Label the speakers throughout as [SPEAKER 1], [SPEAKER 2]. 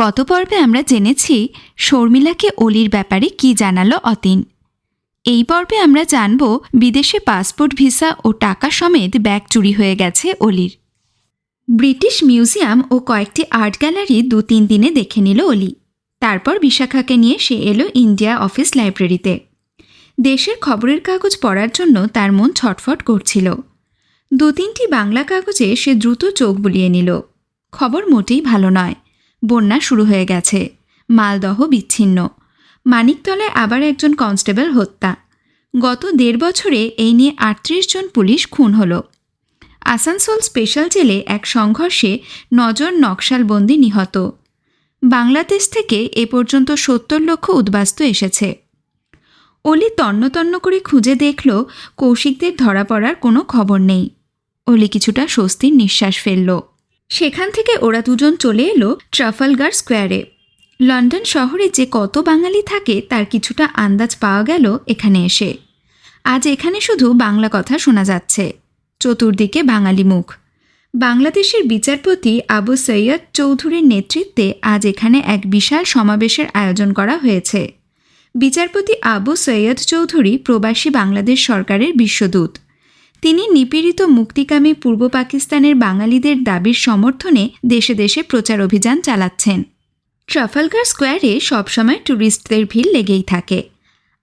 [SPEAKER 1] গত পর্বে আমরা জেনেছি শর্মিলাকে অলির ব্যাপারে কি জানালো অতীন। এই পর্বে আমরা জানব বিদেশে পাসপোর্ট, ভিসা ও টাকা সমেত ব্যাগ চুরি হয়ে গেছে অলির। ব্রিটিশ মিউজিয়াম ও কয়েকটি আর্ট গ্যালারি দু তিন দিনে দেখে নিল অলি। তারপর বিশাখাকে নিয়ে সে এলো ইন্ডিয়া অফিস লাইব্রেরিতে। দেশের খবরের কাগজ পড়ার জন্য তার মন ছটফট করছিল। দু তিনটি বাংলা কাগজে সে দ্রুত চোখ বুলিয়ে নিল। খবর মোটেই ভালো নয়। বন্যা শুরু হয়ে গেছে। মালদহ বিচ্ছিন্ন। মানিকতলায় আবার একজন কনস্টেবল হত্যা। গত দেড় বছরে এই নিয়ে আটত্রিশ জন পুলিশ খুন হলো। আসানসোল স্পেশাল জেলে এক সংঘর্ষে নজর নকশালবন্দি নিহত। বাংলাদেশ থেকে এ পর্যন্ত সত্তর লক্ষ উদ্বাস্তু এসেছে। অলি তন্ন তন্ন করে খুঁজে দেখল, কৌশিকদের ধরা পড়ার কোনো খবর নেই। অলি কিছুটা স্বস্তির নিঃশ্বাস ফেলল। সেখান থেকে ওরা দুজন চলে এলো ট্রাফালগার স্কোয়ারে। লন্ডন শহরে যে কত বাঙালি থাকে, তার কিছুটা আন্দাজ পাওয়া গেল এখানে এসে। আজ এখানে শুধু বাংলা কথা শোনা যাচ্ছে। চতুর্দিকে বাঙালি মুখ। বাংলাদেশের বিচারপতি আবু সৈয়দ চৌধুরীর নেতৃত্বে আজ এখানে এক বিশাল সমাবেশের আয়োজন করা হয়েছে। বিচারপতি আবু সৈয়দ চৌধুরী প্রবাসী বাংলাদেশ সরকারের বিশ্বদূত। তিনি নিপীড়িত মুক্তিকামী পূর্ব পাকিস্তানের বাঙালিদের দাবির সমর্থনে দেশে দেশে প্রচার অভিযান চালাচ্ছেন। ট্রাফালগার স্কোয়ারে সবসময় ট্যুরিস্টদের ভিড় লেগেই থাকে।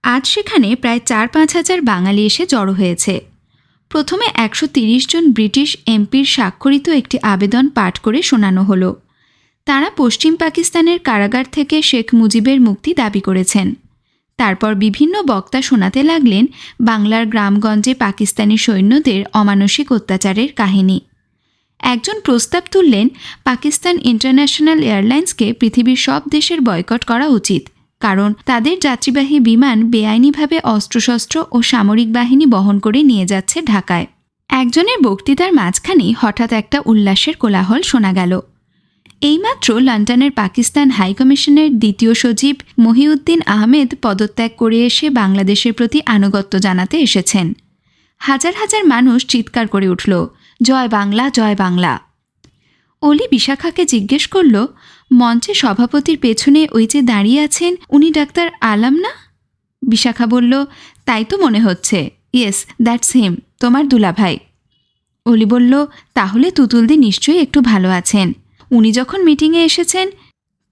[SPEAKER 1] আজ সেখানে প্রায় চার পাঁচ হাজার বাঙালি এসে জড়ো হয়েছে। প্রথমে একশো তিরিশ জন ব্রিটিশ এমপির স্বাক্ষরিত একটি আবেদন পাঠ করে শোনানো হলো। তারা পশ্চিম পাকিস্তানের কারাগার থেকে শেখ মুজিবের মুক্তি দাবি করেছেন। তারপর বিভিন্ন বক্তা শোনাতে লাগলেন বাংলার গ্রামগঞ্জে পাকিস্তানি সৈন্যদের অমানসিক অত্যাচারের কাহিনী। একজন প্রস্তাব তুললেন, পাকিস্তান ইন্টারন্যাশনাল এয়ারলাইন্সকে পৃথিবীর সব দেশের বয়কট করা উচিত, কারণ তাদের যাত্রীবাহী বিমান বেআইনিভাবে অস্ত্রশস্ত্র ও সামরিক বাহিনী বহন করে নিয়ে যাচ্ছে ঢাকায়। একজনের বক্তৃতার মাঝখানেই হঠাৎ একটা উল্লাসের কোলাহল শোনা গেল। এইমাত্র লন্ডনের পাকিস্তান হাইকমিশনের দ্বিতীয় সচিব মহিউদ্দিন আহমেদ পদত্যাগ করে এসে বাংলাদেশের প্রতি আনুগত্য জানাতে এসেছেন। হাজার হাজার মানুষ চিৎকার করে উঠল, জয় বাংলা জয় বাংলা। অলি বিশাখাকে জিজ্ঞেস করল, মঞ্চে সভাপতির পেছনে ওই যে দাঁড়িয়ে আছেন, উনি ডাক্তার আলাম না? বিশাখা বলল, তাই তো মনে হচ্ছে। ইয়েস, দ্যাটস হিম, তোমার দুলাভাই। অলি বলল, তাহলে তুতুলদি নিশ্চয়ই একটু ভালো আছেন। উনি যখন মিটিংয়ে এসেছেন,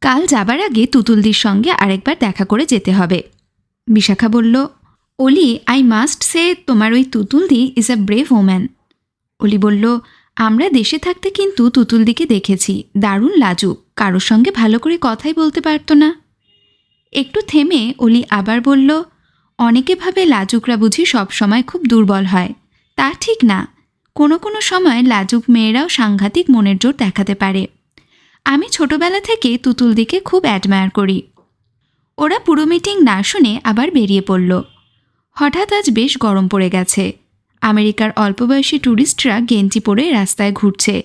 [SPEAKER 1] কাল যাবার আগে তুতুলদির সঙ্গে আরেকবার দেখা করে যেতে হবে। বিশাখা বলল, অলি আই মাস্ট সে তোমার ওই তুতুলদি is a brave woman Oli বলল, আমরা দেশে থাকতে কিন্তু তুতুলদিকে দেখেছি। দারুণ লাজুক, কারোর সঙ্গে ভালো করে কথাই বলতে পারতো না। একটু থেমে অলি আবার বলল, অনেকে ভাবে লাজুকরা বুঝি সব সময় খুব দুর্বল হয়। তা ঠিক না। কোনো কোনো সময় লাজুক মেয়েরাও সাংঘাতিক মনের জোর দেখাতে পারে। আমি ছোটবেলা থেকে তুতুলদিকে খুব অ্যাডমায়ার করি। ওরা পুরো মিটিং না শুনে আবার বেরিয়ে পড়ল। হঠাৎ আজ বেশ গরম পড়ে গেছে। আমেরিকার অল্পবয়সী ট্যুরিস্টরা গেঞ্জি পরে রাস্তায় ঘুরছে।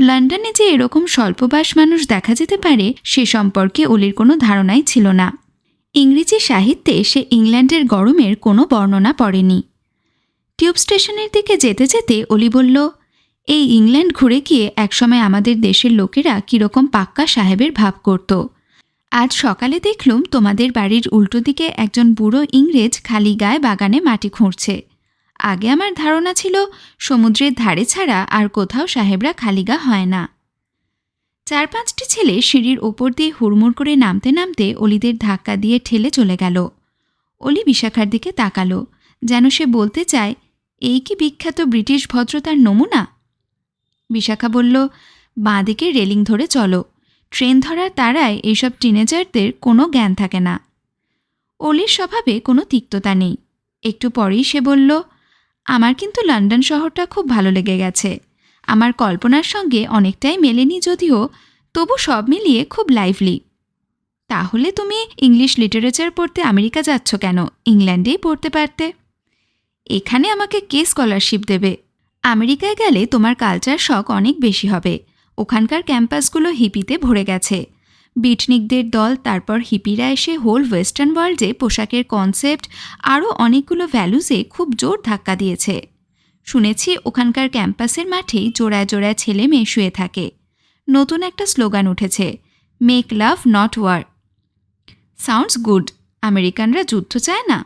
[SPEAKER 1] লন্ডনে যে এরকম স্বল্পবাস মানুষ দেখা যেতে পারে, সে সম্পর্কে অলির কোনো ধারণাই ছিল না। ইংরেজি সাহিত্যে সে ইংল্যান্ডের গরমের কোনো বর্ণনা পড়েনি। টিউব স্টেশনের দিকে যেতে যেতে অলি বলল এই ইংল্যান্ড ঘুরে গিয়ে একসময় আমাদের দেশের লোকেরা কীরকম পাক্কা সাহেবের ভাব করত। আজ সকালে দেখলুম তোমাদের বাড়ির উল্টো দিকে একজন বুড়ো ইংরেজ খালি গায়ে বাগানে মাটি খুঁড়ছে। আগে আমার ধারণা ছিল, সমুদ্রের ধারে ছাড়া আর কোথাও সাহেবরা খালিগা হয় না। চার পাঁচটি ছেলে সিঁড়ির ওপর দিয়ে হুড়মুড় করে নামতে নামতে অলিদের ধাক্কা দিয়ে ঠেলে চলে গেল। অলি বিশাখার দিকে তাকালো, যেন সে বলতে চায়, এই কি বিখ্যাত ব্রিটিশ ভদ্রতার নমুনা? বিশাখা বলল বাঁ দিকে রেলিং ধরে চলো। ট্রেন ধরার তারায় এইসব টিনেজারদের কোনো জ্ঞান থাকে না। অলির স্বভাবে কোনো তিক্ততা নেই। একটু পরেই সে বলল, আমার কিন্তু লন্ডন শহরটা খুব ভালো লেগে গেছে। আমার কল্পনার সঙ্গে অনেকটাই মেলেনি যদিও, তবু সব মিলিয়ে খুব লাইভলি তাহলে তুমি ইংলিশ লিটারেচার পড়তে আমেরিকা যাচ্ছ কেন? ইংল্যান্ডেই পড়তে পারতে। এখানে আমাকে কে স্কলারশিপ দেবে? আমেরিকায় গেলে তোমার কালচার শখ অনেক বেশি হবে। ওখানকার ক্যাম্পাসগুলো হিপিতে ভরে গেছে। বিটনিকদের দল, তারপর হিপিরা এসে হোল ওয়েস্টার্ন ওয়ার্ল্ডে পোশাকের কনসেপ্ট আরও অনেকগুলো ভ্যালুজে খুব জোর ধাক্কা দিয়েছে। শুনেছি ওখানকার ক্যাম্পাসের মাঠেই জোড়ায় জোড়ায় ছেলে মেয়ে শুয়ে থাকে। নতুন একটা স্লোগান উঠেছে make love not war sounds good আমেরিকানরা যুদ্ধ চায় না?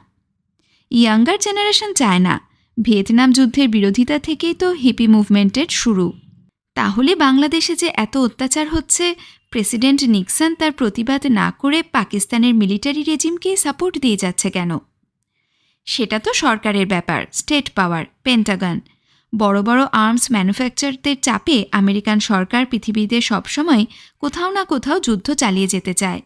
[SPEAKER 1] ইয়াঙ্গার জেনারেশন চায় না। ভিয়েতনাম যুদ্ধের বিরোধিতা থেকেই তো হিপি মুভমেন্টের শুরু। তাহলে বাংলাদেশে যে এত অত্যাচার হচ্ছে, প্রেসিডেন্ট নিক্সন তার প্রতিবাদ না করে পাকিস্তানের মিলিটারি রেজিমকে সাপোর্ট দিয়ে যাচ্ছে কেন? সেটা তো সরকারের ব্যাপার, স্টেট পাওয়ার, পেন্টাগন। বড় বড় আর্মস ম্যানুফ্যাকচারদের চাপে আমেরিকান সরকার পৃথিবীতে সবসময় কোথাও না কোথাও যুদ্ধ চালিয়ে যেতে চায়।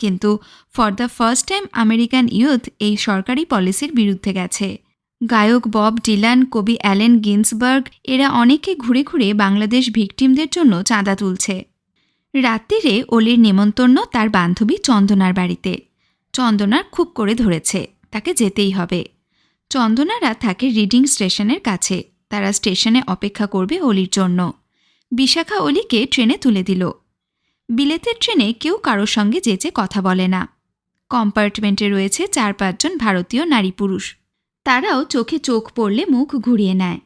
[SPEAKER 1] কিন্তু for the first time American youth এই সরকারি পলিসির বিরুদ্ধে গেছে। গায়ক বব ডিলান, কবি অ্যালেন গিন্সবার্গ, এরা অনেকে ঘুরে ঘুরে বাংলাদেশ ভিকটিমদের জন্য চাঁদা তুলছে। রাত্রিরে অলির নেমন্তন্ন তার বান্ধবী চন্দনার বাড়িতে। চন্দনার খুব করে ধরেছে, তাকে যেতেই হবে। চন্দনারা থাকে রিডিং স্টেশনের কাছে, তারা স্টেশনে অপেক্ষা করবে অলির জন্য। বিশাখা অলিকে ট্রেনে তুলে দিল। বিলেতের ট্রেনে কেউ কারোর সঙ্গে যেচে কথা বলে না। কম্পার্টমেন্টে রয়েছে চার পাঁচজন ভারতীয় নারী পুরুষ। তারাও চোখে চোখ পড়লে মুখ ঘুরিয়ে নেয়।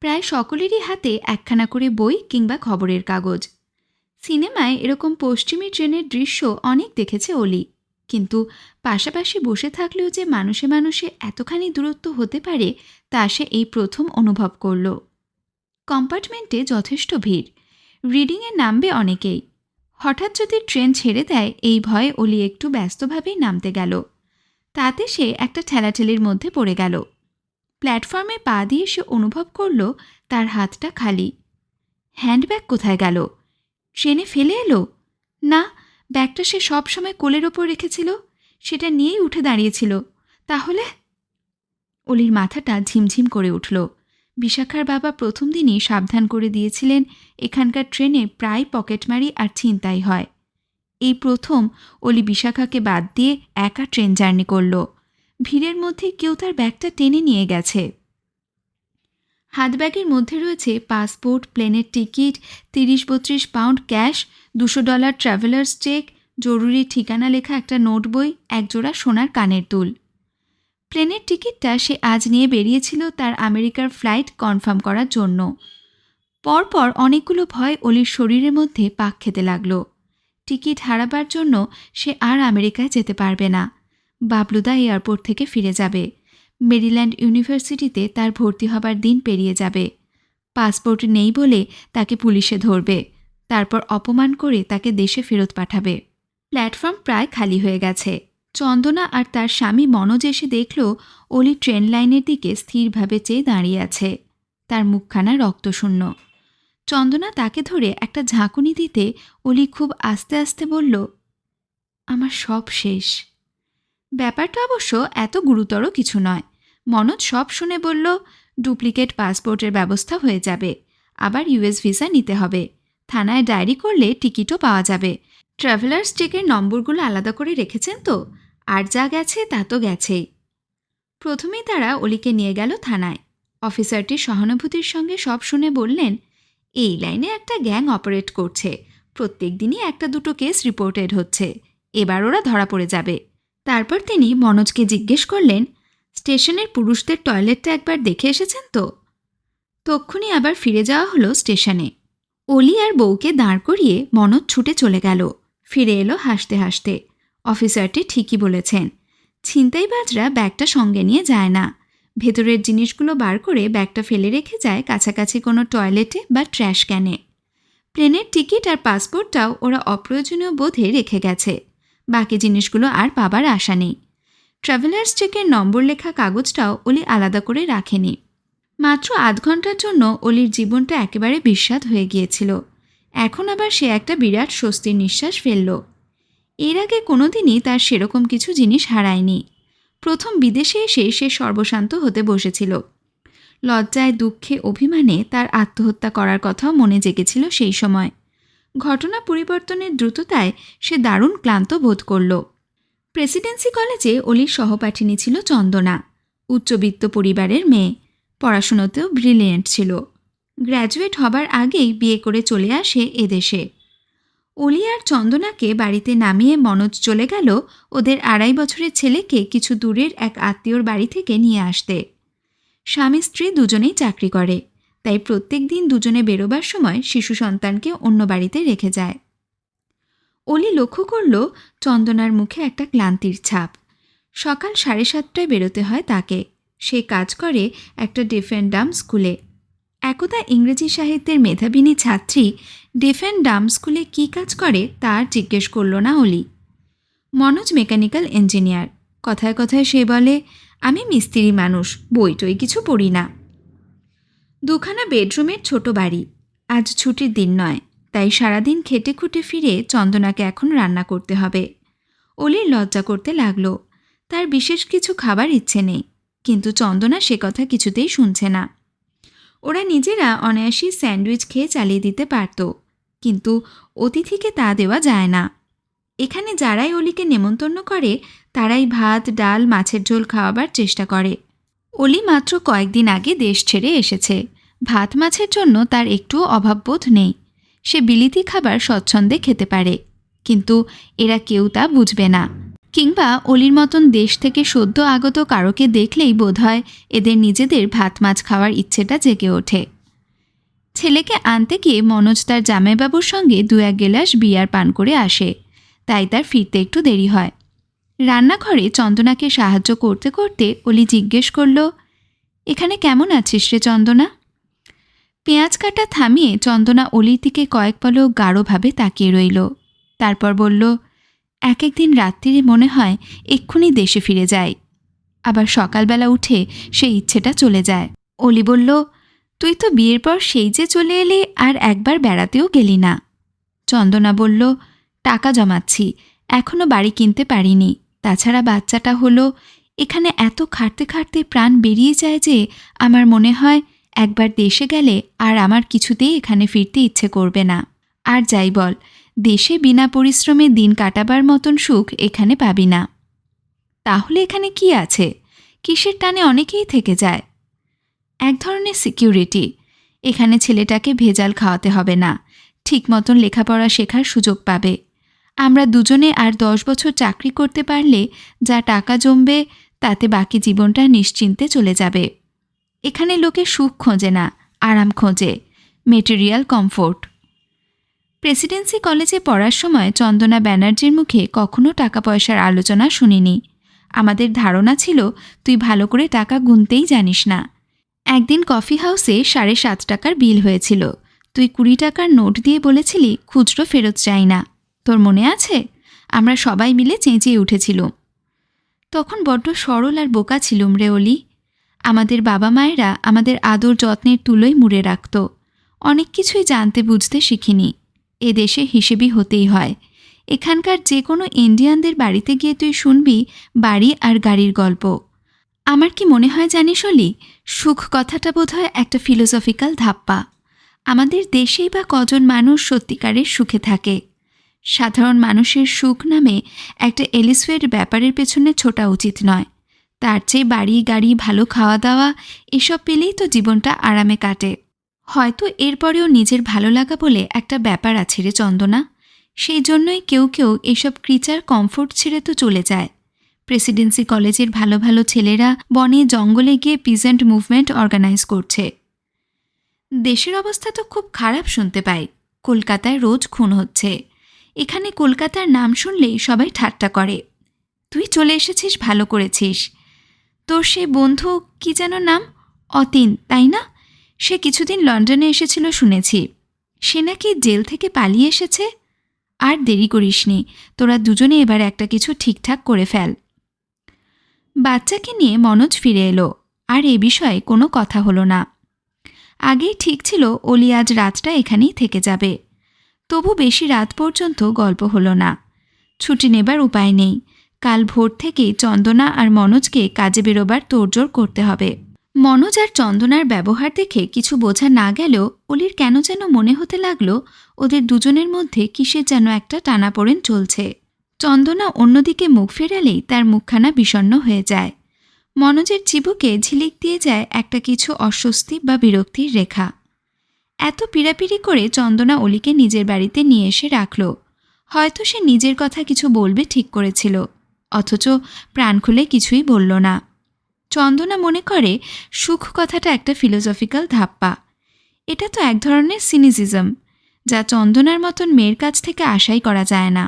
[SPEAKER 1] প্রায় সকলেরই হাতে একখানা করে বই কিংবা খবরের কাগজ। সিনেমায় এরকম পশ্চিমী ট্রেনের দৃশ্য অনেক দেখেছে অলি। কিন্তু পাশাপাশি বসে থাকলেও যে মানুষে মানুষে এতখানি দূরত্ব হতে পারে, তা সে এই প্রথম অনুভব করল। কম্পার্টমেন্টে যথেষ্ট ভিড়। রিডিংয়ে নামবে অনেকেই। হঠাৎ যদি ট্রেন ছেড়ে দেয়, এই ভয়ে অলি একটু ব্যস্তভাবেই নামতে গেল। তাতে সে একটা ঠেলাঠেলির মধ্যে পড়ে গেল। প্ল্যাটফর্মে পা দিয়ে সে অনুভব করল তার হাতটা খালি। হ্যান্ডব্যাগ কোথায় গেল? ট্রেনে ফেলে এলো? না, ব্যাগটা সে সব সময় কোলের ওপর রেখেছিল, সেটা নিয়েই উঠে দাঁড়িয়েছিল। তাহলে? অলির মাথাটা ঝিমঝিম করে উঠল। বিশাখার বাবা প্রথম দিনই সাবধান করে দিয়েছিলেন, এখানকার ট্রেনে প্রায় পকেটমারি আর ছিনতাই হয়। এই প্রথম অলি বিশাখাকে বাদ দিয়ে একা ট্রেন জার্নি করল। ভিড়ের মধ্যে কেউ তার ব্যাগটা টেনে নিয়ে গেছে। হাতব্যাগের মধ্যে রয়েছে পাসপোর্ট, প্লেনের টিকিট, তিরিশ বত্রিশ পাউন্ড ক্যাশ, দুশো ডলার ট্রাভেলার্স চেক, জরুরি ঠিকানা লেখা একটা নোট বই, একজোড়া সোনার কানের দুল। প্লেনের টিকিটটা সে আজ নিয়ে বেরিয়েছিল তার আমেরিকার ফ্লাইট কনফার্ম করার জন্য। পরপর অনেকগুলো ভয় অলির শরীরের মধ্যে পাক খেতে লাগল। টিকিট হারাবার জন্য সে আর আমেরিকায় যেতে পারবে না। বাবলুদা এয়ারপোর্ট থেকে ফিরে যাবে। মেরিল্যান্ড ইউনিভার্সিটিতে তার ভর্তি হবার দিন পেরিয়ে যাবে। পাসপোর্ট নেই বলে তাকে পুলিশে ধরবে। তারপর অপমান করে তাকে দেশে ফেরত পাঠাবে। প্ল্যাটফর্ম প্রায় খালি হয়ে গেছে। চন্দনা আর তার স্বামী মনোজ এসে দেখল অলি ট্রেন লাইনের দিকে স্থিরভাবে চেয়ে দাঁড়িয়ে আছে। তার মুখখানা রক্তশূন্য। চন্দনা তাকে ধরে একটা ঝাঁকুনি দিতে অলি খুব আস্তে আস্তে বলল, আমার সব শেষ। ব্যাপারটা অবশ্য এত গুরুতর কিছু নয়। মনোজ সব শুনে বলল, ডুপ্লিকেট পাসপোর্টের ব্যবস্থা হয়ে যাবে। আবার ইউএস ভিসা নিতে হবে। থানায় ডায়েরি করলে টিকিটও পাওয়া যাবে। ট্রাভেলার্স চেকের নম্বরগুলো আলাদা করে রেখেছেন তো? আর যা গেছে তা তো গেছেই। প্রথমেই তারা অলিকে নিয়ে গেল থানায়। অফিসারটি সহানুভূতির সঙ্গে সব শুনে বললেন এই লাইনে একটা গ্যাং অপারেট করছে। প্রত্যেক দিনই একটা দুটো কেস রিপোর্টেড হচ্ছে। এবার ওরা ধরা পড়ে যাবে। তারপর তিনি মনোজকে জিজ্ঞেস করলেন, স্টেশনের পুরুষদের টয়লেটটা একবার দেখে এসেছেন তো? তক্ষুনি আবার ফিরে যাওয়া হলো স্টেশনে। অলি আর বউকে দাঁড় করিয়ে মনোজ ছুটে চলে গেল। ফিরে এলো হাসতে হাসতে। অফিসারটি ঠিকই বলেছেন, ছিনতাইবাজরা ব্যাগটা সঙ্গে নিয়ে যায় না। ভেতরের জিনিসগুলো বার করে ব্যাগটা ফেলে রেখে যায় কাছাকাছি কোনো টয়লেটে বা ট্র্যাশ ক্যানে প্লেনের টিকিট আর পাসপোর্টটাও ওরা অপ্রয়োজনীয় বোধে রেখে গেছে। বাকি জিনিসগুলো আর পাবার আশা নেই। ট্রাভেলার্স চেকের নম্বর লেখা কাগজটাও অলি আলাদা করে রাখেনি। মাত্র আধ ঘণ্টার জন্য অলির জীবনটা একেবারে বিস্বাদ হয়ে গিয়েছিল। এখন আবার সে একটা বিরাট স্বস্তির নিঃশ্বাস ফেলল। এর আগে কোনোদিনই তার সেরকম কিছু জিনিস হারায়নি। প্রথম বিদেশে এসে সে সর্বশান্ত হতে বসেছিল। লজ্জায়, দুঃখে, অভিমানে তার আত্মহত্যা করার কথাও মনে জেগেছিল সেই সময়। ঘটনা পরিবর্তনের দ্রুততায় সে দারুণ ক্লান্ত বোধ করল। প্রেসিডেন্সি কলেজে অলির সহপাঠিনী ছিল চন্দনা, উচ্চবিত্ত পরিবারের মেয়ে, পড়াশুনোতেও ব্রিলিয়েন্ট ছিল। গ্র্যাজুয়েট হবার আগেই বিয়ে করে চলে আসে এদেশে অলি আর চন্দনাকে বাড়িতে নামিয়ে মনোজ চলে গেল ওদের আড়াই বছরের ছেলেকে কিছু দূরের এক আত্মীয়র বাড়ি থেকে নিয়ে আসতে। স্বামী স্ত্রী দুজনেই চাকরি করে, তাই প্রত্যেক দিন দুজনে বেরোবার সময় শিশু সন্তানকে অন্য বাড়িতে রেখে যায়। অলি লক্ষ্য করল চন্দনার মুখে একটা ক্লান্তির ছাপ। সকাল সাড়ে সাতটায় বেরোতে হয় তাকে। সে কাজ করে একটা ডিফেন্ড ডাম স্কুলে। একদা ইংরেজি সাহিত্যের মেধাবিনী ছাত্রী ডিফেন্ড ডাম স্কুলে কী কাজ করে তার জিজ্ঞেস করল না অলি। Manoj mechanical engineer. কথায় কথায় সে বলে, আমি মিস্ত্রি মানুষ বই টই কিছু পড়ি না। দুখানা বেডরুমের ছোট বাড়ি। আজ ছুটির দিন নয়, তাই সারাদিন খেটে খুঁটে ফিরে চন্দনাকে এখন রান্না করতে হবে। অলির লজ্জা করতে লাগল। তার বিশেষ কিছু খাবার ইচ্ছে নেই, কিন্তু চন্দনা সে কথা কিছুতেই শুনছে না। ওরা নিজেরা অনায়াসী স্যান্ডউইচ খেয়ে চালিয়ে দিতে পারত, কিন্তু অতিথিকে তা দেওয়া যায় না। এখানে যারাই অলিকে নেমন্তন্ন করে, তারাই ভাত, ডাল, মাছের ঝোল খাওয়াবার চেষ্টা করে। অলি মাত্র কয়েকদিন আগে দেশ ছেড়ে এসেছে। ভাত মাছের জন্য তার একটুও অভাববোধ নেই। সে বিলিতি খাবার স্বচ্ছন্দে খেতে পারে, কিন্তু এরা কেউ তা বুঝবে না। কিংবা অলির মতন দেশ থেকে সদ্য আগত কারোকে দেখলেই বোধহয় এদের নিজেদের ভাত মাছ খাওয়ার ইচ্ছেটা জেগে ওঠে। ছেলেকে আনতে গিয়ে মনোজ তার জামাইবাবুর সঙ্গে দু এক গেলাস বিয়ার পান করে আসে। তাই তার ফিরতে একটু দেরি হয়। রান্নাঘরে চন্দনাকে সাহায্য করতে করতে অলি জিজ্ঞেস করল, এখানে কেমন আছিস রে চন্দনা? পেঁয়াজ কাটা থামিয়ে চন্দনা অলির দিকে কয়েক পলক গাঢ়ভাবে তাকিয়ে রইল। তারপর বলল এক একদিন রাত্রিরে মনে হয় এক্ষুনি দেশে ফিরে যায় আবার সকালবেলা উঠে সেই ইচ্ছেটা চলে যায়। অলি বলল, তুই তো বিয়ের পর সেই যে চলে এলি আর একবার বেড়াতেও গেলি না। চন্দনা বলল, টাকা জমাচ্ছি এখনও বাড়ি কিনতে পারিনি। তাছাড়া বাচ্চাটা হলো, এখানে এত খাটতে খাটতে প্রাণ বেরিয়ে যায় যে আমার মনে হয় একবার দেশে গেলে আর আমার কিছুতেই এখানে ফিরতে ইচ্ছে করবে না। আর যাই বল দেশে বিনা পরিশ্রমে দিন কাটাবার মতন সুখ এখানে পাবি না। তাহলে এখানে কি আছে? কিসের টানে অনেকেই থেকে যায়। এক ধরনের সিকিউরিটি। এখানে ছেলেটাকে ভেজাল খাওয়াতে হবে না। ঠিক মতন লেখাপড়া শেখার সুযোগ পাবে। আমরা দুজনে আর দশ বছর চাকরি করতে পারলে যা টাকা জমবে তাতে বাকি জীবনটা নিশ্চিন্তে চলে যাবে। এখানে লোকে সুখ খোঁজে না, আরাম খোঁজে। Material comfort. প্রেসিডেন্সি কলেজে পড়ার সময় চন্দনা ব্যানার্জির মুখে কখনো টাকা পয়সার আলোচনা শুনিনি। আমাদের ধারণা ছিল, তুই ভালো করে টাকা গুনতেই জানিস না। একদিন কফি হাউসে সাড়ে সাত টাকার বিল হয়েছিল। তুই কুড়ি টাকার নোট দিয়ে বলেছিলি খুচরো ফেরত চাই না। তোর মনে আছে? আমরা সবাই মিলে চেঁচিয়ে উঠেছিলুম। তখন বড্ড সরল আর বোকা ছিলুম রে অলি। আমাদের বাবা মায়েরা আমাদের আদর যত্নের তুলোই মুড়ে রাখত। অনেক কিছুই জানতে বুঝতে শিখিনি। এ দেশে হিসেবই হতেই হয়। এখানকার যে কোনো ইন্ডিয়ানদের বাড়িতে গিয়ে তুই শুনবি বাড়ি আর গাড়ির গল্প। আমার কি মনে হয় জানিস অলি সুখ কথাটা বোধহয় একটা ফিলোসফিক্যাল ধাপ্পা। আমাদের দেশেই বা কজন মানুষ সত্যিকারের সুখে থাকে। সাধারণ মানুষের সুখ নামে একটা এলিসওয়ের ব্যাপারের পেছনে ছোটা উচিত নয়। তার চেয়ে বাড়ি, গাড়ি, ভালো খাওয়া দাওয়া এসব পেলেই তো জীবনটা আরামে কাটে। হয়তো এরপরেও নিজের ভালো লাগা বলে একটা ব্যাপার আছে রে চন্দনা। সেই জন্যই কেউ কেউ এসব ক্রিচার কমফোর্ট ছেড়ে তো চলে যায়। প্রেসিডেন্সি কলেজের ভালো ভালো ছেলেরা বনে জঙ্গলে গিয়ে পিজেন্ট মুভমেন্ট অর্গানাইজ করছে। দেশের অবস্থা তো খুব খারাপ শুনতে পাই। কলকাতায় রোজ খুন হচ্ছে। এখানে কলকাতার নাম শুনলেই সবাই ঠাট্টা করে। তুই চলে এসেছিস, ভালো করেছিস। তোর সে বন্ধু কি যেন নাম? অতীন, তাই না? সে কিছুদিন লন্ডনে এসেছিল শুনেছি। সে নাকি জেল থেকে পালিয়ে এসেছে? আর দেরি করিসনি তোরা দুজনে এবার একটা কিছু ঠিকঠাক করে ফেল। বাচ্চাকে নিয়ে মনোজ ফিরে এলো, আর এ বিষয়ে কোনো কথা হলো না। আগেই ঠিক ছিল অলি আজ রাতটা এখানেই থেকে যাবে। তবু বেশি রাত পর্যন্ত গল্প হলো না। ছুটি নেবার উপায় নেই। কাল ভোর থেকেই চন্দনা আর মনোজকে কাজে বেরোবার তোড়জোড় করতে হবে। মনোজ আর চন্দনার ব্যবহার দেখে কিছু বোঝা না গেলেও অলির কেন যেন মনে হতে লাগল, ওদের দুজনের মধ্যে কিসের যেন একটা টানাপোড়েন চলছে। চন্দনা অন্যদিকে মুখ ফেরালেই তার মুখখানা বিষণ্ণ হয়ে যায়। মনোজের চিবুকে ঝিলিক দিয়ে যায় একটা কিছু অস্বস্তি বা বিরক্তির রেখা। এত পিড়াপিড়ি করে চন্দনা অলিকে নিজের বাড়িতে নিয়ে এসে রাখল। হয়তো সে নিজের কথা কিছু বলবে ঠিক করেছিল, অথচ প্রাণ খুলে কিছুই বলল না। চন্দনা মনে করে সুখ কথাটা একটা ফিলোসফিক্যাল ধাপ্পা। এটা তো এক ধরনের সিনিজিজম যা চন্দনার মতন মেয়ের কাছ থেকে আশাই করা যায় না।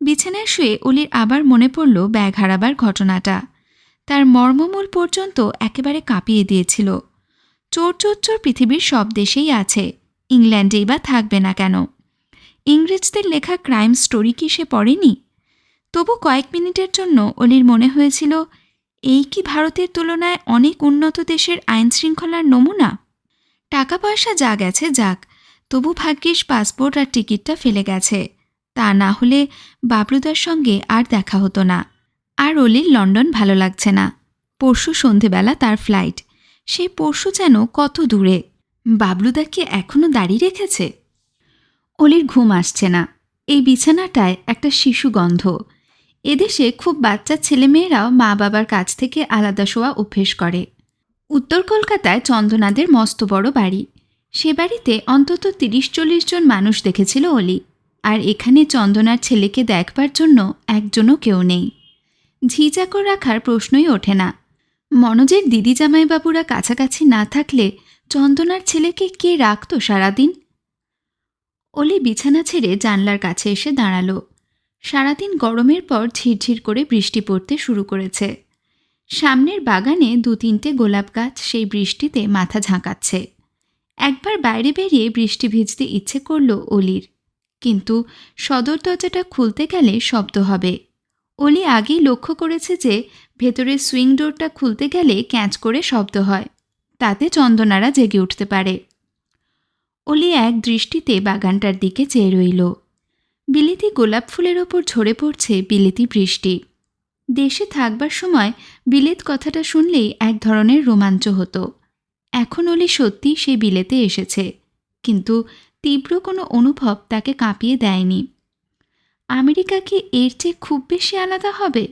[SPEAKER 1] বিছানায় শুয়ে অলির আবার মনে পড়ল ব্যাগ হারাবার ঘটনাটা। তার মর্মমূল পর্যন্ত একেবারে কাঁপিয়ে দিয়েছিল। চোর চোর চোর পৃথিবীর সব দেশেই আছে, ইংল্যান্ডেই বা থাকবে না কেন? ইংরেজদের লেখা ক্রাইম স্টোরি কি সে পড়েনি? তবু কয়েক মিনিটের জন্য অলির মনে হয়েছিল এই কি ভারতের তুলনায় অনেক উন্নত দেশের আইন শৃঙ্খলার নমুনা? টাকা পয়সা যা গেছে যাক, তবু ভাগ্যিস পাসপোর্ট আর টিকিটটা ফেলে গেছে। তা না হলে বাবলুদার সঙ্গে আর দেখা হতো না। আর অলির লন্ডন ভালো লাগছে না। পরশু সন্ধেবেলা তার ফ্লাইট। সেই পরশু যেন কত দূরে। বাবলুদা কি এখনও দাঁড়িয়ে রেখেছে? অলির ঘুম আসছে না। এই বিছানাটায় একটা শিশু গন্ধ এদেশে খুব বাচ্চা ছেলেমেয়েরাও মা বাবার কাছ থেকে আলাদা শোয়া অভ্যেস করে। উত্তর কলকাতায় চন্দনাদের মস্ত বড় বাড়ি। সে বাড়িতে অন্তত তিরিশ চল্লিশ জন মানুষ দেখেছিল অলি, আর এখানে চন্দনার ছেলেকে দেখবার জন্য একজনও কেউ নেই। ঝিচাকর রাখার প্রশ্নই ওঠে না। মনোজের দিদি জামাইবাবুরা কাছাকাছি না থাকলে চন্দনার ছেলেকে কে রাখত সারাদিন? অলি বিছানা ছেড়ে জানলার কাছে এসে দাঁড়াল। সারাদিন গরমের পর ঝিরঝির করে বৃষ্টি পড়তে শুরু করেছে। সামনের বাগানে দু তিনটে গোলাপ গাছ সেই বৃষ্টিতে মাথা ঝাঁকাচ্ছে। একবার বাইরে বেরিয়ে বৃষ্টি ভিজতে ইচ্ছে করল অলির। কিন্তু সদর দরজাটা খুলতে গেলে শব্দ হবে। অলি আগেই লক্ষ্য করেছে যে ভেতরের সুইং ডোরটা খুলতে গেলে ক্যাঁচ করে শব্দ হয়। তাতে চন্দনারা জেগে উঠতে পারে। অলি এক দৃষ্টিতে বাগানটার দিকে চেয়ে রইল। বিলেতি গোলাপ ফুলের ওপর ঝরে পড়ছে বিলেতি বৃষ্টি। দেশে থাকবার সময় বিলেত কথাটা শুনলেই এক ধরনের রোমাঞ্চ হতো। এখন অলি সত্যি সে বিলেতে এসেছে, কিন্তু তীব্র কোনো অনুভব তাকে কাঁপিয়ে দেয়নি। আমেরিকা কি এর চেয়ে খুব বেশি আলাদা হবে?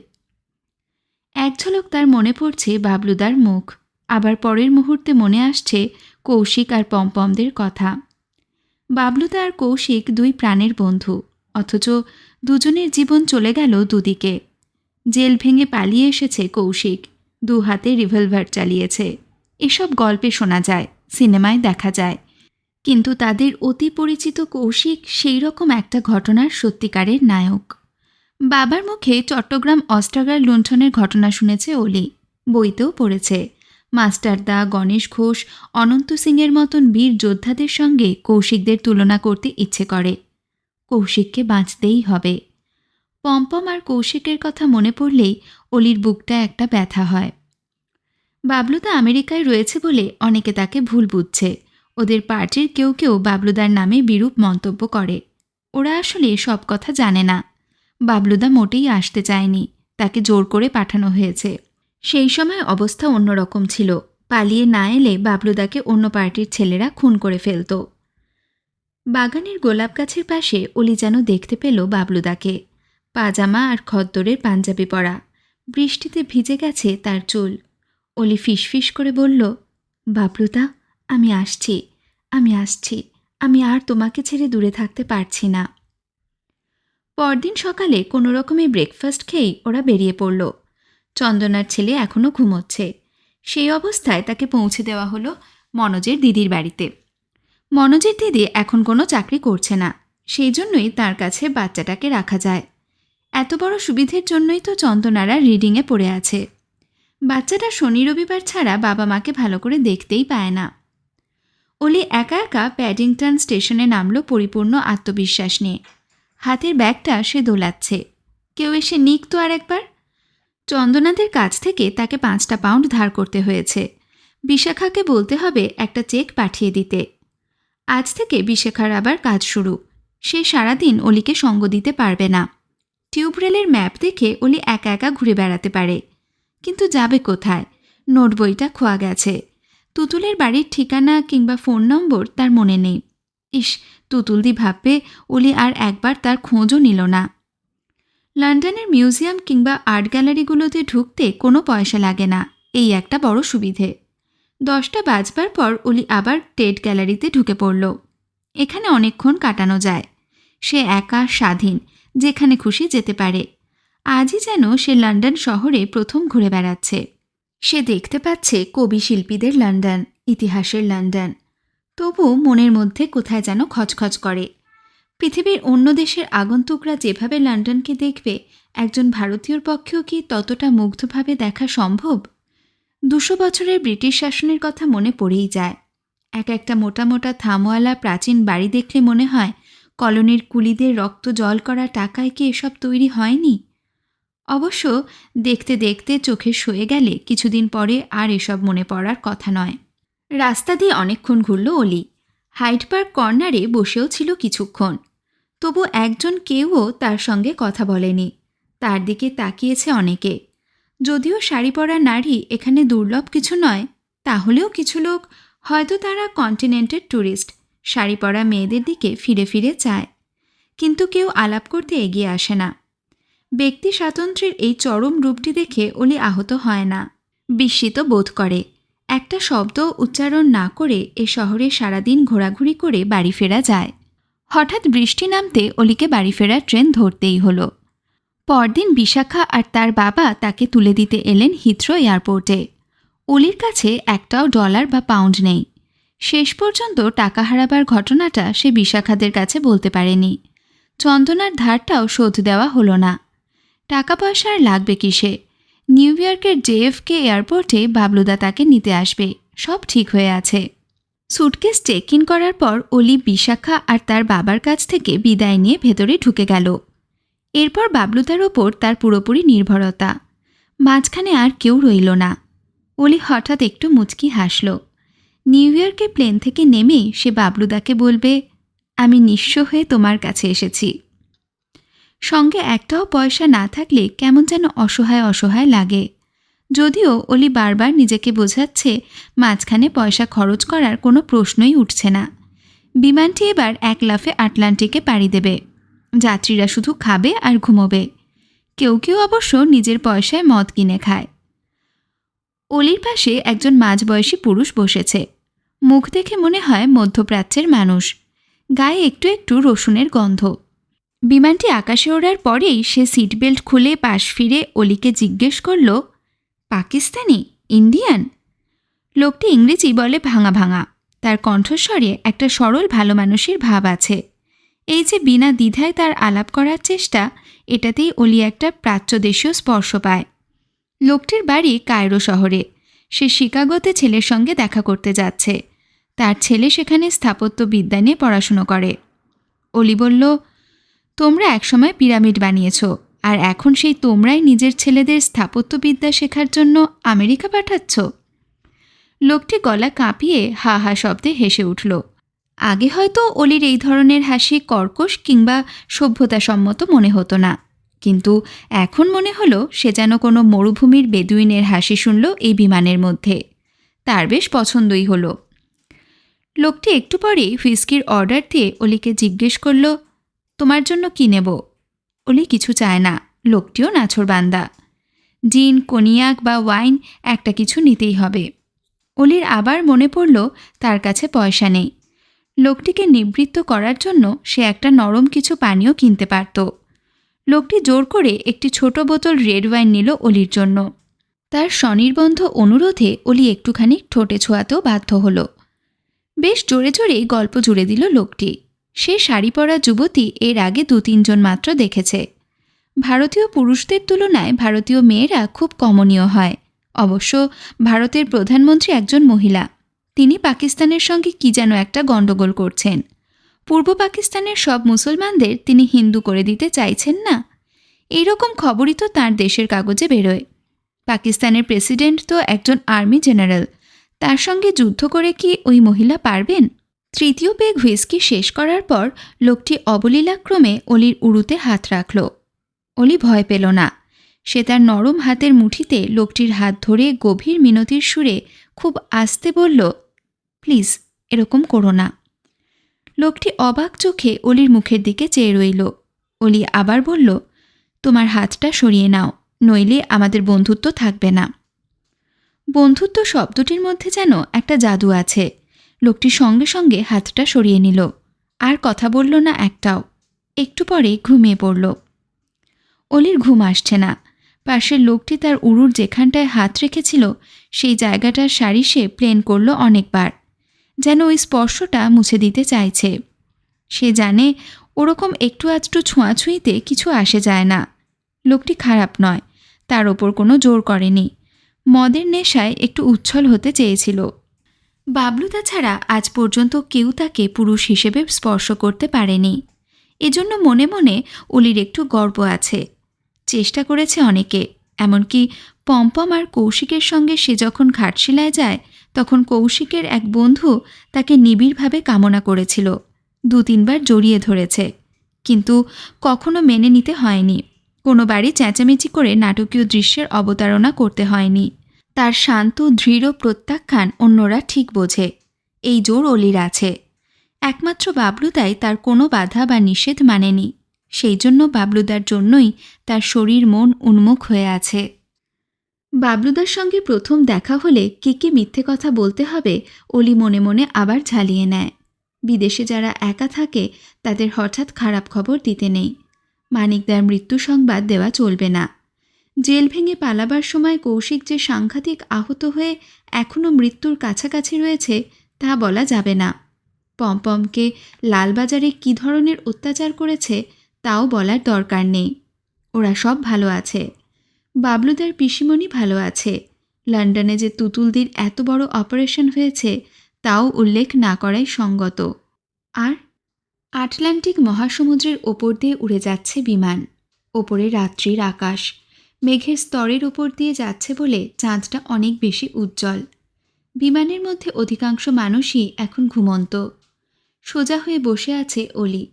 [SPEAKER 1] এক ঝলক তার মনে পড়ছে বাবলুদার মুখ, আবার পরের মুহূর্তে মনে আসছে কৌশিক আর পমপমদের কথা। বাবলুদা আর কৌশিক দুই প্রাণের বন্ধু। অথচ দুজনের জীবন চলে গেল দুদিকে। জেল ভেঙে পালিয়ে এসেছে কৌশিক। দু হাতে রিভলভার চালিয়েছে। এসব গল্পে শোনা যায়, সিনেমায় দেখা যায়। কিন্তু তাদের অতি পরিচিত কৌশিক সেই রকম একটা ঘটনার সত্যিকারের নায়ক। বাবার মুখে চট্টগ্রাম অস্ত্রাগার লুণ্ঠনের ঘটনা শুনেছে অলি। বইতেও পড়েছে। মাস্টারদা গণেশ ঘোষ, অনন্ত সিংয়ের মতন বীর যোদ্ধাদের সঙ্গে কৌশিকদের তুলনা করতে ইচ্ছে করে। কৌশিককে বাঁচতেই হবে। পম্পম আর কৌশিকের কথা মনে পড়লেই অলির বুকটা একটা ব্যথা হয়। বাবলুদা আমেরিকায় রয়েছে বলে অনেকে তাকে ভুল বুঝছে। ওদের পার্টির কেউ কেউ বাবলুদার নামে বিরূপ মন্তব্য করে। ওরা আসলে সব কথা জানে না। বাবলুদা মোটেই আসতে চায়নি। তাকে জোর করে পাঠানো হয়েছে। সেই সময় অবস্থা অন্যরকম ছিল। পালিয়ে না এলে বাবলুদাকে অন্য পার্টির ছেলেরা খুন করে ফেলত। বাগানের গোলাপ গাছের পাশে অলি যেন দেখতে পেল বাবলুদাকে। পাজামা আর খদ্দরের পাঞ্জাবি পরা। বৃষ্টিতে ভিজে গেছে তার চুল। অলি ফিসফিস করে বলল, বাবলুদা, আমি আসছি। আমি আসছি। আমি আর তোমাকে ছেড়ে দূরে থাকতে পারছি না। পরদিন সকালে কোনো রকমে ব্রেকফাস্ট খেয়েই ওরা বেরিয়ে পড়ল। চন্দনার ছেলে এখনও ঘুমোচ্ছে। সেই অবস্থায় তাকে পৌঁছে দেওয়া হলো মনোজের দিদির বাড়িতে। মনোজের দিদি এখন কোনো চাকরি করছে না। সেই জন্যই তার কাছে বাচ্চাটাকে রাখা যায়। এত বড় সুবিধের জন্যই তো চন্দনারা রিডিংয়ে পড়ে আছে। বাচ্চাটা শনি রবিবার ছাড়া বাবা মাকে ভালো করে দেখতেই পায় না। অলি একা একা প্যাডিংটন স্টেশনে নামলো পরিপূর্ণ আত্মবিশ্বাস নিয়ে। হাতের ব্যাগটা সে দোলাচ্ছে। কেউ এসে নিক তো আর একবার। চন্দনাদের কাছ থেকে তাকে পাঁচটা পাউন্ড ধার করতে হয়েছে। বিশাখাকে বলতে হবে একটা চেক পাঠিয়ে দিতে। আজ থেকে বিশাখার আবার কাজ শুরু। সে সারাদিন অলিকে সঙ্গ দিতে পারবে না। টিউব রেলের ম্যাপ দেখে অলি একা একা ঘুরে বেড়াতে পারে। কিন্তু যাবে কোথায়? নোট বইটা খোয়া গেছে। তুতুলের বাড়ির ঠিকানা কিংবা ফোন নম্বর তার মনে নেই। ইস তুতুলদি ভাববে অলি আর একবার তার খোঁজও নিল না। লন্ডনের মিউজিয়াম কিংবা আর্ট গ্যালারিগুলোতে ঢুকতে কোনো পয়সা লাগে না। এই একটা বড় সুবিধে। দশটা বাজবার পর অলি আবার টেট গ্যালারিতে ঢুকে পড়ল। এখানে অনেকক্ষণ কাটানো যায়। সে একা স্বাধীন, যেখানে খুশি যেতে পারে। আজই যেন সে লন্ডন শহরে প্রথম ঘুরে বেড়াচ্ছে। সে দেখতে পাচ্ছে কবি শিল্পীদের লন্ডন, ইতিহাসের লন্ডন। তবু মনের মধ্যে কোথায় যেন খচখচ করে। পৃথিবীর অন্য দেশের আগন্তুকরা যেভাবে লন্ডনকে দেখবে, একজন ভারতীয়র পক্ষেও কি ততটা মুগ্ধভাবে দেখা সম্ভব? দুশো বছরের ব্রিটিশ শাসনের কথা মনে পড়েই যায়। এক একটা মোটা মোটা থামওয়ালা প্রাচীন বাড়ি দেখলে মনে হয় কলোনির কুলিদের রক্ত জল করা টাকায় কি এসব তৈরি হয়নি? অবশ্য দেখতে দেখতে চোখে সয়ে গেলে কিছুদিন পরে আর এসব মনে পড়ার কথা নয়। রাস্তা দিয়ে অনেকক্ষণ ঘুরল অলি। হাইড পার্ক কর্নারে বসেও ছিল কিছুক্ষণ। তবু একজন কেউও তার সঙ্গে কথা বলেনি। তার দিকে তাকিয়েছে অনেকে। যদিও শাড়ি পরা নারী এখানে দুর্লভ কিছু নয়, তাহলেও কিছু লোক হয়তো তারা কন্টিনেন্টের ট্যুরিস্ট শাড়ি পরা মেয়েদের দিকে ফিরে ফিরে চায়। কিন্তু কেউ আলাপ করতে এগিয়ে আসে না। ব্যক্তি স্বাতন্ত্র্যের এই চরম রূপটি দেখে অলি আহত হয় না। বিস্মিত বোধ করে, একটা শব্দ উচ্চারণ না করে এ শহরে সারাদিন ঘোরাঘুরি করে বাড়ি ফেরা যায়। হঠাৎ বৃষ্টি নামতে অলিকে বাড়ি ফেরার ট্রেন ধরতেই হলো। পরদিন বিশাখা আর তার বাবা তাকে তুলে দিতে এলেন হিথ্রো এয়ারপোর্টে। অলির কাছে একটাও ডলার বা পাউন্ড নেই। শেষ পর্যন্ত টাকা হারাবার ঘটনাটা সে বিশাখাদের কাছে বলতে পারেনি। চন্দনার ধারটাও শোধ দেওয়া হলো না। টাকা পয়সা আর লাগবে কিসে? নিউ ইয়র্কের জেএফকে এয়ারপোর্টে বাবলুদা তাকে নিতে আসবে। সব ঠিক হয়ে আছে। সুটকেস চেক ইন করার পর অলি বিশাখা আর তার বাবার কাছ থেকে বিদায় নিয়ে ভেতরে ঢুকে গেল। এরপর বাবলুদার ওপর তার পুরোপুরি নির্ভরতা। মাঝখানে আর কেউ রইল না। অলি হঠাৎ একটু মুচকি হাসল। নিউ ইয়র্কে প্লেন থেকে নেমে সে বাবলুদাকে বলবে, আমি নিঃস্ব হয়ে তোমার কাছে এসেছি। সঙ্গে একটাও পয়সা না থাকলে কেমন যেন অসহায় অসহায় লাগে। যদিও অলি বারবার নিজেকে বোঝাচ্ছে, মাঝখানে পয়সা খরচ করার কোনো প্রশ্নই উঠছে না। বিমানটি এবার এক লাফে আটলান্টিকে পাড়ি দেবে। যাত্রীরা শুধু খাবে আর ঘুমোবে। কেউ কেউ অবশ্য নিজের পয়সায় মদ কিনে খায়। অলির পাশে একজন মাঝবয়সী পুরুষ বসেছে। মুখ দেখে মনে হয় মধ্যপ্রাচ্যের মানুষ। গায়ে একটু একটু রসুনের গন্ধ। বিমানটি আকাশে ওড়ার পরেই সে সিট বেল্ট খুলে পাশ ফিরে অলিকে জিজ্ঞেস করল, পাকিস্তানি? ইন্ডিয়ান? লোকটি ইংরেজি বলে ভাঙা ভাঙা। তার কণ্ঠস্বরে একটা সরল ভালো মানুষের ভাব আছে। এই যে বিনা দ্বিধায় তার আলাপ করার চেষ্টা, এটাতেই অলি একটা প্রাচ্যদেশীয় স্পর্শ পায়। লোকটির বাড়ি কায়রো শহরে। সে শিকাগোতে ছেলের সঙ্গে দেখা করতে যাচ্ছে। তার ছেলে সেখানে স্থাপত্য বিদ্যা নিয়ে পড়াশুনো করে। অলি বলল, তোমরা একসময় পিরামিড বানিয়েছ, আর এখন সেই তোমরাই নিজের ছেলেদের স্থাপত্যবিদ্যা শেখার জন্য আমেরিকা পাঠাচ্ছ? লোকটি গলা কাঁপিয়ে হা হা শব্দে হেসে উঠল। আগে হয়তো অলির এই ধরনের হাসি, কর্কশ কিংবা সভ্যতাসম্মত মনে হতো না। কিন্তু এখন মনে হলো সে যেন কোনো মরুভূমির বেদুইনের হাসি শুনল এই বিমানের মধ্যে। তার বেশ পছন্দই হলো। লোকটি একটু পরে হুইস্কির অর্ডার দিয়ে অলিকে জিজ্ঞেস করল, তোমার জন্য কি নেব? অলি কিছু চায় না। লোকটিও নাছর বান্দা জিন, কনিয়াক বা ওয়াইন একটা কিছু নিতেই হবে। অলির আবার মনে পড়ল, তার কাছে পয়সা নেই। লোকটিকে নিবৃত্ত করার জন্য সে একটা নরম কিছু পানীয় কিনতে পারত। লোকটি জোর করে একটি ছোট বোতল রেড ওয়াইন নিল অলির জন্য। তার স্বনির্বন্ধ অনুরোধে অলি একটুখানি ঠোঁটে ছোঁয়াতেও বাধ্য হল। বেশ জোরে জোরে গল্প জুড়ে দিল লোকটি। সে শাড়ি পরা যুবতী এর আগে দু তিনজন মাত্র দেখেছে। ভারতীয় পুরুষদের তুলনায় ভারতীয় মেয়েরা খুব কমনীয় হয়। অবশ্য ভারতের প্রধানমন্ত্রী একজন মহিলা। তিনি পাকিস্তানের সঙ্গে কি যেন একটা গণ্ডগোল করছেন। পূর্ব পাকিস্তানের সব মুসলমানদের তিনি হিন্দু করে দিতে চাইছেন না। এইরকম খবরই তো তার দেশের কাগজে বেরোয়। পাকিস্তানের প্রেসিডেন্ট তো একজন আর্মি জেনারেল। তার সঙ্গে যুদ্ধ করে কি ওই মহিলা পারবেন? তৃতীয় পেগ হুইস্কি শেষ করার পর লোকটি অবলীলাক্রমে অলির উড়ুতে হাত রাখল। অলি ভয় পেল না। সে তার নরম হাতের মুঠিতে লোকটির হাত ধরে গভীর মিনতির সুরে খুব আস্তে বলল প্লিজ, এরকম করো না। লোকটি অবাক চোখে অলির মুখের দিকে চেয়ে রইল। অলি আবার বলল, তোমার হাতটা সরিয়ে নাও, নইলে আমাদের বন্ধুত্ব থাকবে না। বন্ধুত্ব শব্দটির মধ্যে যেন একটা জাদু আছে। লোকটি সঙ্গে সঙ্গে হাতটা সরিয়ে নিল, আর কথা বলল না একটাও। একটু পরে ঘুমিয়ে পড়ল। অলির ঘুম আসছে না। পাশের লোকটি তার উড়ুর যেখানটায় হাত রেখেছিল, সেই জায়গাটার সারি সে প্লেন করল অনেকবার। যেন ওই স্পর্শটা মুছে দিতে চাইছে। সে জানে ওরকম একটু আধটু ছোঁয়াছুঁইতে কিছু আসে যায় না। লোকটি খারাপ নয়, তার ওপর কোনো জোর করেনি। মদের নেশায় একটু উচ্ছল হতে চেয়েছিল। বাবলুদা ছাড়া আজ পর্যন্ত কেউ তাকে পুরুষ হিসেবে স্পর্শ করতে পারেনি। এজন্য মনে মনে অলির একটু গর্ব আছে। চেষ্টা করেছে অনেকে, এমনকি পম্পম আর কৌশিকের সঙ্গে সে যখন ঘাটশিলায় যায় তখন কৌশিকের এক বন্ধু তাকে নিবিড়ভাবে কামনা করেছিল। দু তিনবার জড়িয়ে ধরেছে। কিন্তু কখনো মেনে নিতে হয়নি। কোনো বাড়ি চেঁচামেচি করে নাটকীয় দৃশ্যের অবতারণা করতে হয়নি। তার শান্ত, দৃঢ় প্রত্যাখ্যান অন্যরা ঠিক বোঝে। এই জোর অলির আছে। একমাত্র বাবলুদাই তার কোনো বাধা বা নিষেধ মানেনি। সেই জন্য বাবলুদার জন্যই তার শরীর মন উন্মুখ হয়ে আছে। বাবলুদার সঙ্গে প্রথম দেখা হলে কে কে মিথ্যে কথা বলতে হবে, অলি মনে মনে আবার ঝালিয়ে নেয়। বিদেশে যারা একা থাকে, তাদের হঠাৎ খারাপ খবর দিতে নেই। মানিকদার মৃত্যু সংবাদ দেওয়া চলবে না। জেল ভেঙে পালাবার সময় কৌশিক যে সাংঘাতিক আহত হয়ে এখনও মৃত্যুর কাছাকাছি রয়েছে, তা বলা যাবে না। পমপমকে লালবাজারে কী ধরনের অত্যাচার করেছে, তাও বলার দরকার নেই। ওরা সব ভালো আছে। বাবলুদার পিসিমণি ভালো আছে। লন্ডনে যে তুতুলদির এত বড় অপারেশন হয়েছে, তাও উল্লেখ না করাই সঙ্গত। আর আটলান্টিক মহাসমুদ্রের ওপর দিয়ে উড়ে যাচ্ছে বিমান। ওপরে রাত্রির আকাশ। মেঘের স্তরের ওপর দিয়ে যাচ্ছে বলে চাঁদটা অনেক বেশি উজ্জ্বল। বিমানের মধ্যে অধিকাংশ মানুষই এখন ঘুমন্ত। সোজা হয়ে বসে আছে অলি।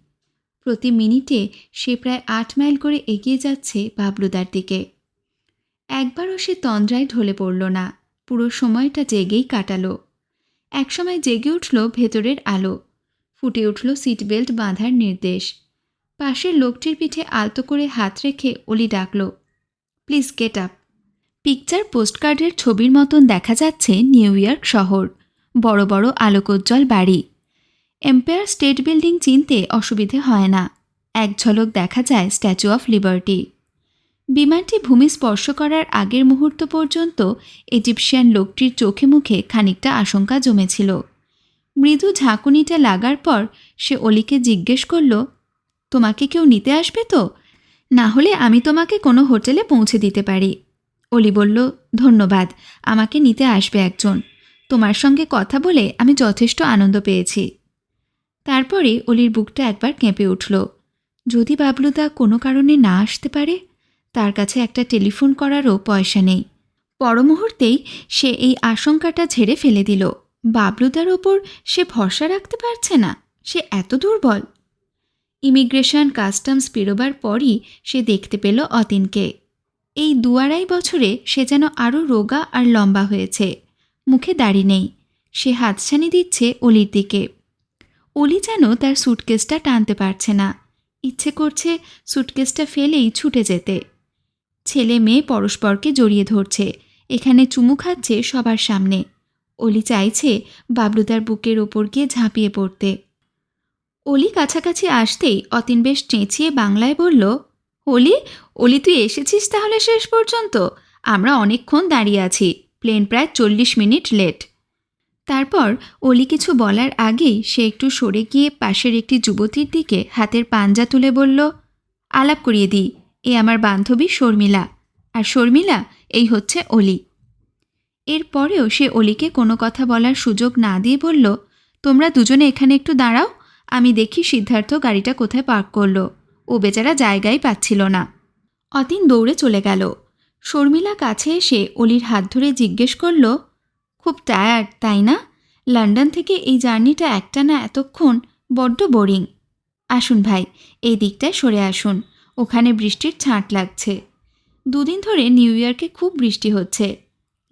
[SPEAKER 1] প্রতি মিনিটে সে প্রায় আট মাইল করে এগিয়ে যাচ্ছে বাবলুদার দিকে। একবারও সে তন্দ্রায় ঢলে পড়ল না। পুরো সময়টা জেগেই কাটালো। একসময় জেগে উঠল ভেতরের আলো। ফুটে উঠল সিট বেল্ট বাঁধার নির্দেশ। পাশের লোকটির পিঠে আলতো করে হাত রেখে অলি ডাকল, প্লিজ গেট আপ। পিকচার পোস্টকার্ডের ছবির মতন দেখা যাচ্ছে নিউ ইয়র্ক শহর। বড় বড় আলোকোজ্জ্বল বাড়ি। এম্পায়ার স্টেট বিল্ডিং চিনতে অসুবিধে হয় না। এক ঝলক দেখা যায় স্ট্যাচু অফ লিবার্টি। বিমানটি ভূমি স্পর্শ করার আগের মুহূর্ত পর্যন্ত ইজিপশিয়ান লোকটির চোখে মুখে খানিকটা আশঙ্কা জমেছিল। মৃদু ঝাঁকুনিটা লাগার পর সে অলিকে জিজ্ঞেস করল, তোমাকে কেউ নিতে আসবে তো? না হলে আমি তোমাকে কোনো হোটেলে পৌঁছে দিতে পারি। অলি বলল, ধন্যবাদ, আমাকে নিতে আসবে একজন। তোমার সঙ্গে কথা বলে আমি যথেষ্ট আনন্দ পেয়েছি। তারপরে অলির বুকটা একবার কেঁপে উঠল। যদি বাবলুদা কোনো কারণে না আসতে পারে তার কাছে একটা টেলিফোন করারও পয়সা নেই। পরমুহূর্তেই সে এই আশঙ্কাটা ঝেড়ে ফেলে দিল। বাবলুদার ওপর সে ভরসা রাখতে পারছে না। সে এত দুর্বল। ইমিগ্রেশন, কাস্টমস পেরোবার পরই সে দেখতে পেল অতীনকে। এই দু আড়াই বছরে সে যেন আরও রোগা আর লম্বা হয়েছে। মুখে দাড়ি নেই। সে হাতছানি দিচ্ছে অলির দিকে। অলি যেন তার সুটকেসটা টানতে পারছে না। ইচ্ছে করছে সুটকেসটা ফেলেই ছুটে যেতে। ছেলে মেয়ে পরস্পরকে জড়িয়ে ধরছে। এখানে চুমু খাচ্ছে সবার সামনে। অলি চাইছে বাবলুদার বুকের ওপর গিয়ে ঝাঁপিয়ে পড়তে। অলি কাছাকাছি আসতেই অতীন বেশ চেঁচিয়ে বাংলায় বলল, অলি অলি তুই এসেছিস তাহলে শেষ পর্যন্ত? আমরা অনেকক্ষণ দাঁড়িয়ে আছি, প্লেন প্রায় চল্লিশ মিনিট লেট। তারপর অলি কিছু বলার আগেই সে একটু সরে গিয়ে পাশের একটি যুবতীর দিকে হাতের পাঞ্জা তুলে বলল, আলাপ করিয়ে দিই। এ আমার বান্ধবী শর্মিলা, আর শর্মিলা এই হচ্ছে অলি। এরপরেও সে অলিকে কোনো কথা বলার সুযোগ না দিয়ে বলল, তোমরা দুজনে এখানে একটু দাঁড়াও, আমি দেখি সিদ্ধার্থ গাড়িটা কোথায় পার্ক করল। ও বেচারা জায়গাই পাচ্ছিল না। অতীন দৌড়ে চলে গেল। শর্মিলা কাছে এসে অলির হাত ধরে জিজ্ঞেস করল, খুব টায়ার্ড তাই না? লন্ডন থেকে এই জার্নিটা একটা না এতক্ষণ বড্ড বোরিং আসুন ভাই, এই দিকটায় সরে আসুন। ওখানে বৃষ্টির ছাঁট লাগছে। দুদিন ধরে নিউ ইয়র্কে খুব বৃষ্টি হচ্ছে।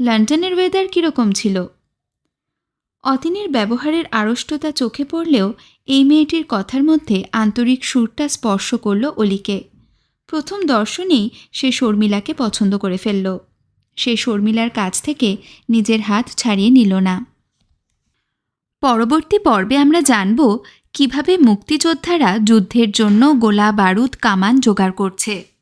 [SPEAKER 1] লন্ডনের ওয়েদার কীরকম ছিল? অতীনের ব্যবহারের আড়ষ্টতা চোখে পড়লেও এই মেয়েটির কথার মধ্যে আন্তরিক সুরটা স্পর্শ করল অলিকে। প্রথম দর্শনেই সে শর্মিলাকে পছন্দ করে ফেলল। সে শর্মিলার কাছ থেকে নিজের হাত ছাড়িয়ে নিল না। পরবর্তী পর্বে আমরা জানব কীভাবে মুক্তিযোদ্ধারা যুদ্ধের জন্য গোলা বারুদ কামান জোগাড় করছে?